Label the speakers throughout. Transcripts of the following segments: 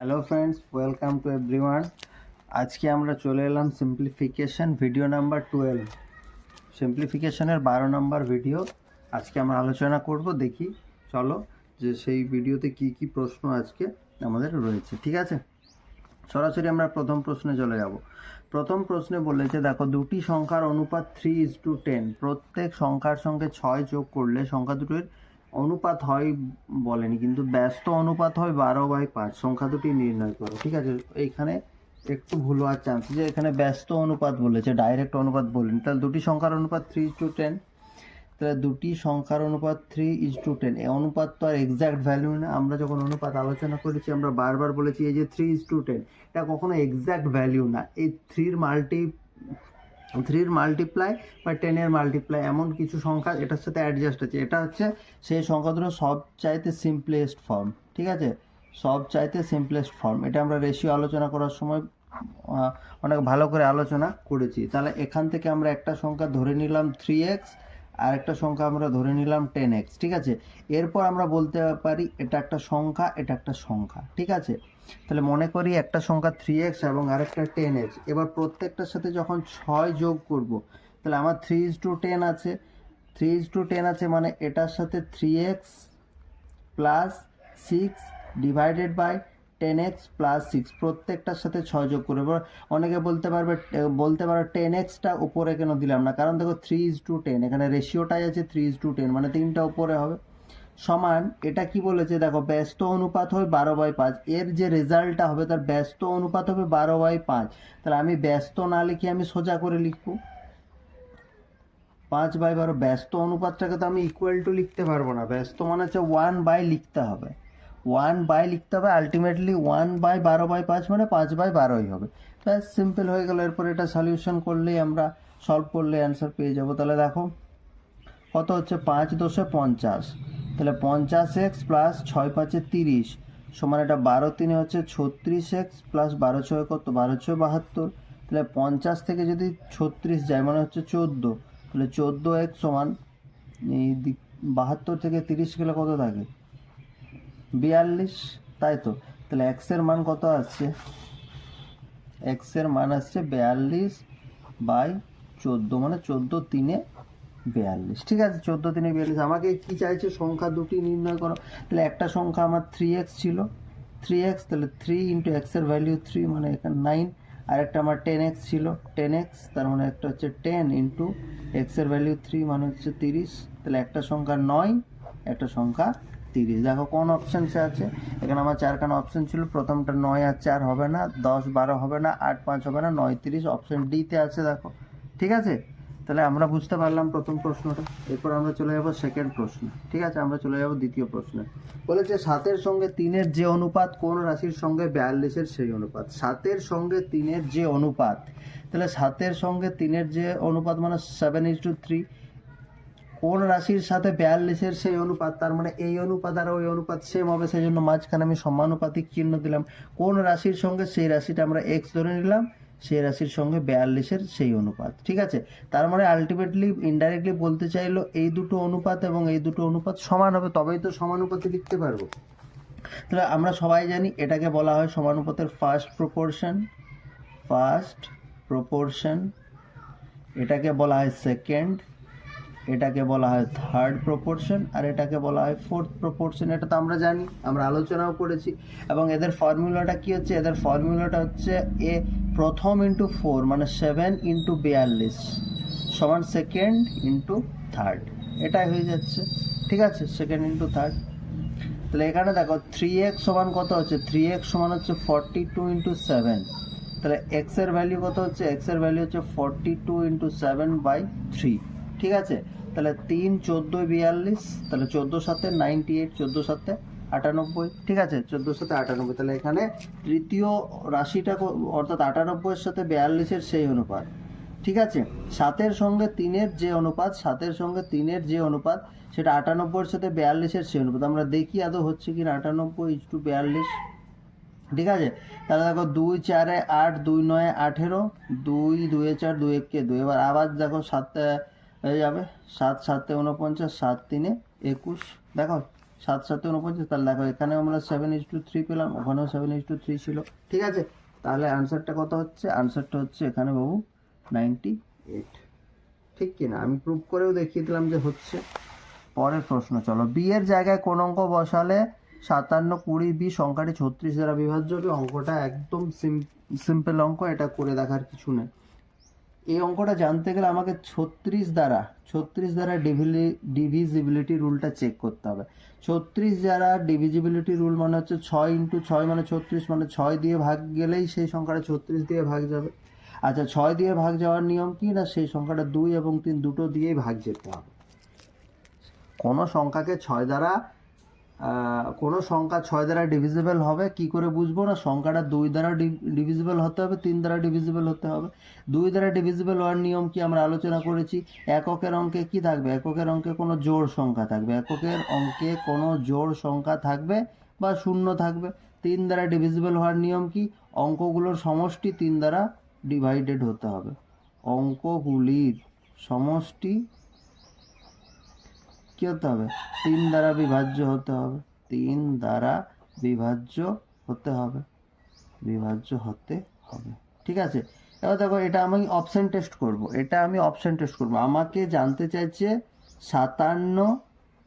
Speaker 1: Hello friends welcome to everyone আজকে আমরা চলে এলাম সিম্পলিফিকেশন ভিডিও নাম্বার টুয়েলভ সিম্পলিফিকেশনের বারো নাম্বার ভিডিও আজকে আমরা আলোচনা করব, দেখি, চলো, যে সেই ভিডিওতে কি কি প্রশ্ন আজকে আমাদের রয়েছে, ঠিক আছে? সরাসরি আমরা প্রথম প্রশ্নে চলে যাব। প্রথম প্রশ্নে বলেছে, দেখো, দুটি সংখ্যার অনুপাত থ্রি ইজ টু টেন প্রত্যেক সংখ্যার সঙ্গে ছয় যোগ করলে সংখ্যা দুটির অনুপাত হয় বলেনি, কিন্তু ব্যস্ত অনুপাত হয় বারো বাই পাঁচ। সংখ্যা দুটি নির্ণয় করো, ঠিক আছে? এইখানে একটু ভুল হওয়ার চান্স যে এখানে ব্যস্ত অনুপাত বলেছে ডাইরেক্ট অনুপাত বলেনি, তাহলে দুটি সংখ্যার অনুপাত থ্রি টু টেন তাহলে দুটি সংখ্যার অনুপাত থ্রি ইজ টু টেন এই অনুপাত তো আর এক্স্যাক্ট ভ্যালু না। আমরা যখন অনুপাত আলোচনা করেছি, আমরা বারবার বলেছি, এই যে থ্রি ইজ টু টেন এটা কখনো এক্স্যাক্ট ভ্যালু না। এই থ্রির মাল্টি থ্রির মাল্টিপ্লাই বা টেনের মাল্টিপ্লাই এমন কিছু সংখ্যা এটার সাথে অ্যাডজাস্ট আছে এটা হচ্ছে সেই সংখ্যা দুটো সব চাইতে সিম্পলেস্ট ফর্ম ঠিক আছে? সব চাইতে সিম্পলেস্ট ফর্ম এটা আমরা রেশিও আলোচনা করার সময় অনেক ভালো করে আলোচনা করেছি। তাহলে এখান থেকে আমরা একটা সংখ্যা ধরে নিলাম থ্রি এক্স আর একটা সংখ্যা আমরা ধরে নিলাম টেন এক্স ঠিক আছে? এরপর আমরা বলতে পারি এটা একটা সংখ্যা, এটা একটা সংখ্যা, ঠিক আছে? তাহলে মনে করি একটা সংখ্যা থ্রি এক্স এবং আরেকটা টেন এক্স এবার প্রত্যেকটার সাথে যখন ছয় যোগ করব, তাহলে আমার থ্রি ইজ টু টেন আছে। থ্রি ইজ টু টেন আছে মানে এটার সাথে three x plus six divided by ten x plus six প্রত্যেকটার সাথে ছয় যোগ করে। এবার অনেকে বলতে পারবে বলতে পারো টেন এক্সটা উপরে কেন দিলাম না? কারণ দেখো থ্রি ইজ টু টেন এখানে রেশিওটাই আছে থ্রি ইজ টু টেন মানে তিনটা উপরে হবে। সমান, এটা কি বলেছে দেখো, ব্যস্ত অনুপাত হবে বারো বাই পাঁচ, এর যে রেজাল্টটা হবে তার ব্যস্ত অনুপাত হবে বারো বাই পাঁচ। তাহলে আমি ব্যস্ত না লিখে আমি সোজা করে লিখব। পাঁচ বাই বারো, ব্যস্ত অনুপাতটাকে তো আমি ইকুয়াল টু লিখতে পারব না। ব্যস্ত মানে হচ্ছে ওয়ান বাই লিখতে হবে। ওয়ান বাই লিখতে হবে আলটিমেটলি ওয়ান বাই বারো বাই পাঁচ মানে পাঁচ বাই বারোই হবে। ব্যাস সিম্পল হয়ে গেল। এরপর এটা সলিউশন করলেই আমরা সলভ করলে অ্যান্সার পেয়ে যাব। তাহলে দেখো, কত হচ্ছে? পাঁচ দশে পঞ্চাশ। তাহলে পঞ্চাশ এক্স প্লাস ছয় পাঁচে তিরিশ। সমান এটা বারো তিনে হচ্ছে ছত্রিশ এক্স প্লাস বারো ছয় কত? বারো ছয় বাহাত্তর। তাহলে পঞ্চাশ থেকে যদি ছত্রিশ যায় মানে হচ্ছে চোদ্দ। তাহলে চোদ্দ এক্স সমান এই বাহাত্তর থেকে তিরিশ গেলে কত থাকে? বিয়াল্লিশ, তাই তো? তাহলে এক্সের মান কত আসছে? এক্সের মান আসছে বিয়াল্লিশ বাই চোদ্দ মানে চোদ্দ তিনে বিয়াল্লিশ। ঠিক আছে, চোদ্দ তিনে বিয়াল্লিশ। আমাকে কি চাইছে? সংখ্যা দুটি নির্ণয় করো। তাহলে একটা সংখ্যা আমার থ্রি এক্স ছিল। থ্রি এক্স তাহলে থ্রি ইন্টু এক্সের ভ্যালিউ থ্রি মানে এখানে নাইন আর একটা আমার টেন এক্স ছিল। টেন এক্স তার মানে একটা হচ্ছে টেন ইন্টু এক্সের ভ্যালিউ থ্রি মানে হচ্ছে তিরিশ। তাহলে একটা সংখ্যা নয়, একটা সংখ্যা তিরিশ। দেখো কোন অপশানসে আছে? এখানে আমার চারখানা অপশন ছিল। প্রথমটা নয় আর চার হবে না, দশ বারো হবে না, আট পাঁচ হবে না, নয় তিরিশ। অপশন ডিতে আছে দেখো। ঠিক আছে? তাহলে আমরা বুঝতে পারলাম প্রথম প্রশ্নটা। এরপর আমরা চলে যাব সেকেন্ড প্রশ্ন। ঠিক আছে? আমরা চলে যাব দ্বিতীয় প্রশ্নে। বলেছে, সাতের সঙ্গে তিনের যে অনুপাত কোন রাশির সঙ্গে বিয়াল্লিশের সেই অনুপাত? সাতের সঙ্গে তিনের যে অনুপাত। তাহলে সাতের সঙ্গে তিনের যে অনুপাত মানে সেভেন ইজ টু থ্রি কোন রাশির সাথে বিয়াল্লিশের সেই অনুপাত, তার মানে এই অনুপাত আর ওই অনুপাত সেম হবে সেই জন্য মাঝখানে আমি সমানুপাতিক চিহ্ন দিলাম। কোন রাশির সঙ্গে সেই রাশিটা আমরা এক্স ধরে নিলাম, সেই রাশির সঙ্গে বিয়াল্লিশের সেই অনুপাত, ঠিক আছে? তার মানে আলটিমেটলি ইনডাইরেক্টলি বলতে চাইলো এই দুটো অনুপাত এবং এই দুটো অনুপাত সমান হবে, তবেই তো সমানুপাতে লিখতে পারব। তাহলে আমরা সবাই জানি এটাকে বলা হয় সমানুপাতের ফার্স্ট প্রপোর্শন ফার্স্ট প্রপোর্শন এটাকে বলা হয় সেকেন্ড এটাকে বলা হয় থার্ড প্রপোর্শন আর এটাকে বলা হয় ফোর্থ প্রপোর্শন এটা তো আমরা জানি, আমরা আলোচনাও করেছি। এবং এদের ফর্মুলাটা কি হচ্ছে? এদের ফর্মুলাটা হচ্ছে এ প্রথম ইন্টু ফোর মানে সেভেন ইন্টু বিয়াল্লিশ, সমান সেকেন্ড ইন্টু থার্ড এটাই হয়ে যাচ্ছে। ঠিক আছে? সেকেন্ড ইন্টু থার্ড তাহলে এখানে দেখো থ্রি এক্স সমান কত হচ্ছে? থ্রি এক্স সমান হচ্ছে ফর্টি টু ইন্টু সেভেন তাহলে এক্সের ভ্যালু কত হচ্ছে? এক্সের ভ্যালু হচ্ছে forty two into seven by three ঠিক আছে? তাহলে তিন চোদ্দোই বিয়াল্লিশ, তাহলে চোদ্দোর সাথে নাইনটি এইট চোদ্দোর সাথে আটানব্বই, ঠিক আছে? চোদ্দোর সাথে আটানব্বই। তাহলে এখানে তৃতীয় রাশিটা অর্থাৎ আটানব্বইয়ের সাথে বিয়াল্লিশের সেই অনুপাত, ঠিক আছে? সাতের সঙ্গে তিনের যে অনুপাত, সাতের সঙ্গে তিনের যে অনুপাত, সেটা আটানব্বইয়ের সাথে বিয়াল্লিশের সেই অনুপাত। আমরা দেখি আদৌ হচ্ছে কি না, আটানব্বই ইস টু বিয়াল্লিশ, ঠিক আছে? তাহলে দেখো দুই, চারে আট, দুই, নয়, আঠেরো, দুই, দুয়ে চার দুই একে দুই এবার আবার দেখো সাত হয়ে যাবে। সাত সাতে উনপঞ্চাশ সাত তিনে একুশ। দেখো, সাত সাথে উনপঞ্চাশ তাহলে দেখো এখানে আমরা সেভেন ইস টু থ্রি পেলাম, ওখানেও সেভেন ইস টু থ্রি ছিল। ঠিক আছে? তাহলে আনসারটা কত হচ্ছে? আনসারটা হচ্ছে এখানে বাবু নাইনটি এইট ঠিক কি না আমি প্রুভ করেও দেখিয়ে দিলাম যে হচ্ছে। পরের প্রশ্ন, চলো। বি এর জায়গায় কোন অঙ্ক বসালে সাতান্ন, কুড়ি, বি, সংখ্যাটি ছত্রিশ দ্বারা বিভাজ্য হবে? অঙ্কটা একদম সিম্পল অঙ্ক, এটা করে দেখার কিছু নেই। এই অঙ্কটা জানতে গেলে আমাকে ছত্রিশ দ্বারা ছত্রিশ দ্বারা ডিভিলি ডিভিজিবিলিটি রুলটা চেক করতে হবে। ছত্রিশ দ্বারা ডিভিজিবিলিটি রুল মানে হচ্ছে ছয় ইন্টু ছয় মানে ছত্রিশ মানে ছয় দিয়ে ভাগ গেলেই সেই সংখ্যাটা ছত্রিশ দিয়ে ভাগ যাবে। আচ্ছা ছয় দিয়ে ভাগ যাওয়ার নিয়ম কি না? সেই সংখ্যাটা দুই এবং তিন দুটো দিয়েই ভাগ যেতে হবে। কোনো সংখ্যাকে ছয় দ্বারা কোনো সংখ্যা ছয় দ্বারা ডিভিজিবল হবে, কি করে বুঝব না? সংখ্যাটা দুই দ্বারা ডিভিজিবল হতে হবে, তিন দ্বারা ডিভিজিবল হতে হবে। দুই দ্বারা ডিভিজিবল হওয়ার নিয়ম কি আমরা আলোচনা করেছি? এককের অঙ্কে কি থাকবে? এককের অঙ্কে কোনো জোড় সংখ্যা থাকবে। এককের অঙ্কে কোনো জোড় সংখ্যা থাকবে বা শূন্য থাকবে। তিন দ্বারা ডিভিজিবল হওয়ার নিয়ম কি? অঙ্কগুলোর সমষ্টি তিন দ্বারা ডিভাইডেড হতে হবে। অঙ্কগুলির সমষ্টি কি হতে হবে? তিন দ্বারা বিভাজ্য হতে হবে। তিন দ্বারা বিভাজ্য হতে হবে। বিভাজ্য হতে হবে। ঠিক আছে? এবার দেখো, এটা আমি অপশন টেস্ট করব। এটা আমি অপশন টেস্ট করব। আমাকে জানতে চাইছে সাতান্ন,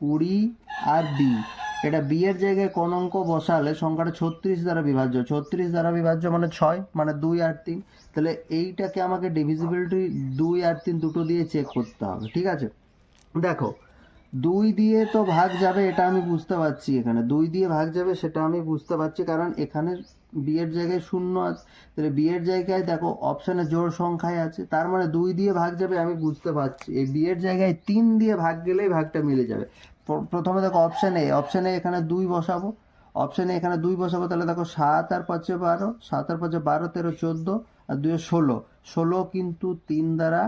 Speaker 1: কুড়ি আর বি এটা বি এর জায়গায় কোন অঙ্ক বসালে সংখ্যাটা ছত্রিশ দ্বারা বিভাজ্য। ছত্রিশ দ্বারা বিভাজ্য মানে ছয় মানে দুই আর তিন। তাহলে এইটাকে আমাকে ডিভিজিবিলিটি দুই আর তিন দুটো দিয়ে চেক করতে হবে। ঠিক আছে? দেখো দুই দিয়ে তো ভাগ যাবে, এটা আমি বুঝতে পারছি এখানে। দুই দিয়ে ভাগ যাবে, সেটা আমি বুঝতে পারছি, কারণ এখানে বিয়ের জায়গায় শূন্য আছে। তাহলে বিয়ের জায়গায় দেখো অপশানে জোর সংখ্যায় আছে, তার মানে দুই দিয়ে ভাগ যাবে, আমি বুঝতে পারছি। এই বিয়ের জায়গায় তিন দিয়ে ভাগ গেলেই ভাগটা মিলে যাবে। প্রথমে দেখো অপশানে অপশানে এখানে দুই বসাবো। অপশানে এখানে দুই বসাবো, তাহলে দেখো সাত আর পাঁচে বারো, সাত আর পাঁচে বারো, তেরো, চোদ্দ, আর দুয়ে ষোলো। ষোলো কিন্তু তিন দ্বারা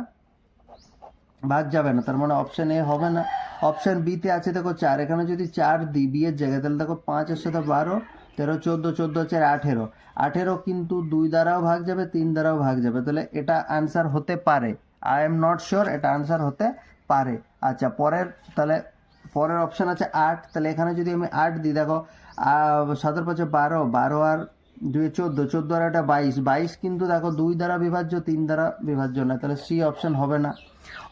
Speaker 1: ভাগ যাবে না, তার মানে অপশন এ হবে না। অপশন বিতে আছে, দেখো চার, এখানে যদি চার দিই বিয়ের জায়গায়, তাহলে দেখো পাঁচের সাথে বারো, তেরো, চোদ্দ চোদ্দ চার আঠেরো। আঠেরো কিন্তু দুই দ্বারাও ভাগ যাবে, তিন দ্বারাও ভাগ যাবে, তাহলে এটা আনসার হতে পারে। আই এম নট শিওর এটা আনসার হতে পারে। আচ্ছা পরের, তাহলে পরের অপশন আছে আট, তাহলে এখানে যদি আমি আট দিই, দেখো সাতের পাঁচে বারো বারো আর দুই চোদ্দ চোদ্দ আর একটা বাইশ বাইশ কিন্তু দেখো দুই দ্বারা বিভাজ্য, তিন দ্বারা বিভাজ্য না, তাহলে সি অপশন হবে না।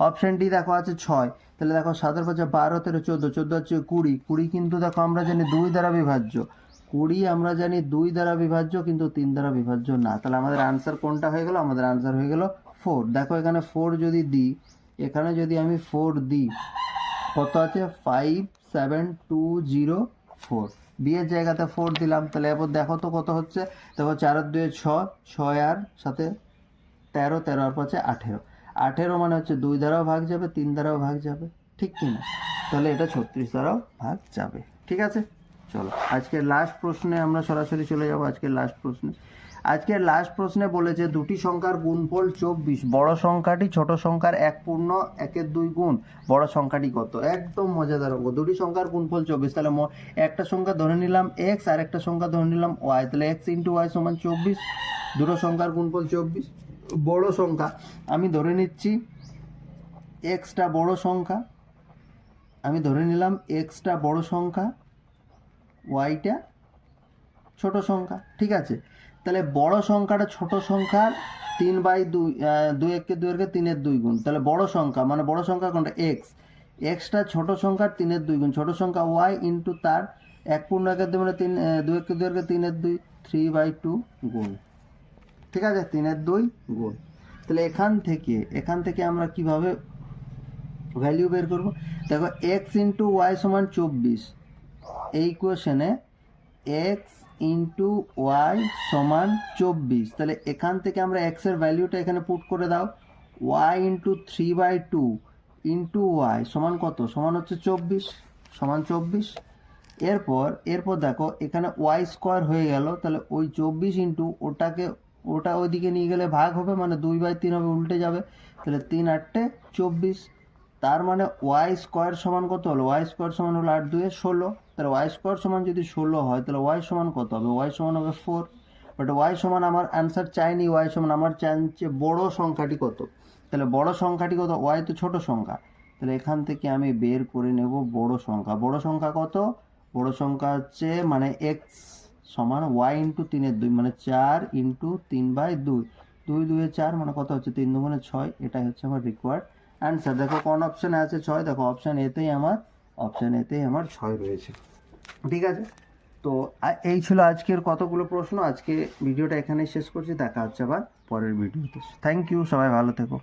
Speaker 1: অপশন ডি দেখো আছে ছয়। তাহলে দেখো সাতের পাঁচে বারো, তেরো, চোদ্দ চোদ্দ হচ্ছে কুড়ি। কুড়ি কিন্তু দেখো আমরা জানি দুই দ্বারা বিভাজ্য। কুড়ি আমরা জানি দুই দ্বারা বিভাজ্য কিন্তু তিন দ্বারা বিভাজ্য না। তাহলে আমাদের আনসার কোনটা হয়ে গেল? আমাদের আনসার হয়ে গেল ফোর দেখো এখানে ফোর যদি দিই, এখানে যদি আমি ফোর দিই, কত আছে? Five seven two zero four বিয়ের জায়গাতে ফোর দিলাম। তাহলে এবার দেখো তো কত হচ্ছে? দেখো চার, দুয়ে ছ, ছয় আর সাথে তেরো তেরো আর পাঁচে আঠেরো। আঠেরো মানে হচ্ছে দুই দ্বারাও ভাগ যাবে, তিন দ্বারাও ভাগ যাবে, ঠিক কি না? তাহলে এটা ছত্রিশ দ্বারাও ভাগ যাবে, ঠিক আছে? চলো, আজকের লাস্ট প্রশ্নে আমরা সরাসরি চলে যাব আজকের লাস্ট প্রশ্নে। আজকের লাস্ট প্রশ্নে বলেছে, দুটি সংখ্যার গুণফল চব্বিশ, বড় সংখ্যাটি ছোট সংখ্যার এক পূর্ণ, একের দুই গুণ, বড় সংখ্যাটি কত? একদম মজাদার অঙ্ক, দুটি সংখ্যার গুণফল চব্বিশ, তাহলে একটা সংখ্যা ধরে নিলাম এক্স আর একটা সংখ্যা ধরে নিলাম ওয়াই তাহলে এক্স ইন্টু ওয়াই সমান চব্বিশ, দুটো সংখ্যার গুণফল চব্বিশ। বড় সংখ্যা। আমি ধরে নিচ্ছি এক্সটা বড় সংখ্যা। আমি ধরে নিলাম এক্সটা বড় সংখ্যা, ওয়াইটা ছোট সংখ্যা, ঠিক আছে? তাহলে বড় সংখ্যাটা ছোট সংখ্যার তিন বাই দুই দুই একে দুই একে তিনের দুই গুণ। তাহলে বড় সংখ্যা মানে বড় সংখ্যা কোনটা? এক্স। এক্সটা ছোট সংখ্যার তিনের দুই গুণ। ছোট সংখ্যা ওয়াই ইন্টু তার এক পূর্ণ একের দুই মানে তিন দুই একে দুই একে তিনের দুই, থ্রি বাই টু গুণ। ঠিক আছে, তিনের দুই গুণ। তাহলে এখান থেকে এখান থেকে আমরা কীভাবে ভ্যালু বের করব? দেখো এক্স ইন্টু ওয়াই সমান চব্বিশ। এই কোয়েশনে এক্স ইন্টু ওয়াই সমান চব্বিশ। তাহলে এখান থেকে আমরা এক্সের ভ্যালুটা এখানে পুট করে দাও। Y into three by two into Y সমান কত? সমান হচ্ছে চব্বিশ, সমান চব্বিশ। এরপর এরপর দেখো, এখানে ওয়াই স্কোয়ার হয়ে গেল। তাহলে ওই চব্বিশ ইন্টু ওটাকে ওটা ওইদিকে নিয়ে গেলে ভাগ হবে মানে দুই বাই তিন হবে, উল্টে যাবে। তাহলে তিন আটটে চব্বিশ, তার মানে ওয়াই স্কোয়ার সমান কত হলো? ওয়াই স্কোয়ার সমান হলো আট দুয়ে ষোলো। তাহলে ওয়াই স্কোয়ার সমান যদি ষোলো হয়, তাহলে ওয়াই সমান কত হবে? ওয়াই সমান হবে ফোর। বাট ওয়াই সমান আমার অ্যান্সার চাইনি, ওয়াই সমান আমার চাইছে বড় সংখ্যাটি কত? তাহলে বড় সংখ্যাটি কত? ওয়াই তো ছোট সংখ্যা। তাহলে এখান থেকে আমি বের করে নেব বড় সংখ্যা। বড় সংখ্যা কত? বড় সংখ্যা হচ্ছে মানে এক্স সমান ওয়াই ইন্টু তিনের দুই মানে চার ইন্টু তিন বাই দুই। দুই দুয়ে চার মানে কত হচ্ছে? তিন দুগুণে ছয়, এটাই হচ্ছে আমার রিকোয়ার্ড অ্যান্সার দেখো কোন অপশানে আছে ছয়? দেখো অপশান এতেই আমার অপশান এতেই আমার ছয় রয়েছে। ঠিক আছে? তো এই ছিল আজকের কতগুলো প্রশ্ন। আজকে ভিডিওটা এখানেই শেষ করছি। দেখা হচ্ছে আবার পরের ভিডিওতে থ্যাংক ইউ সবাই ভালো থেকো।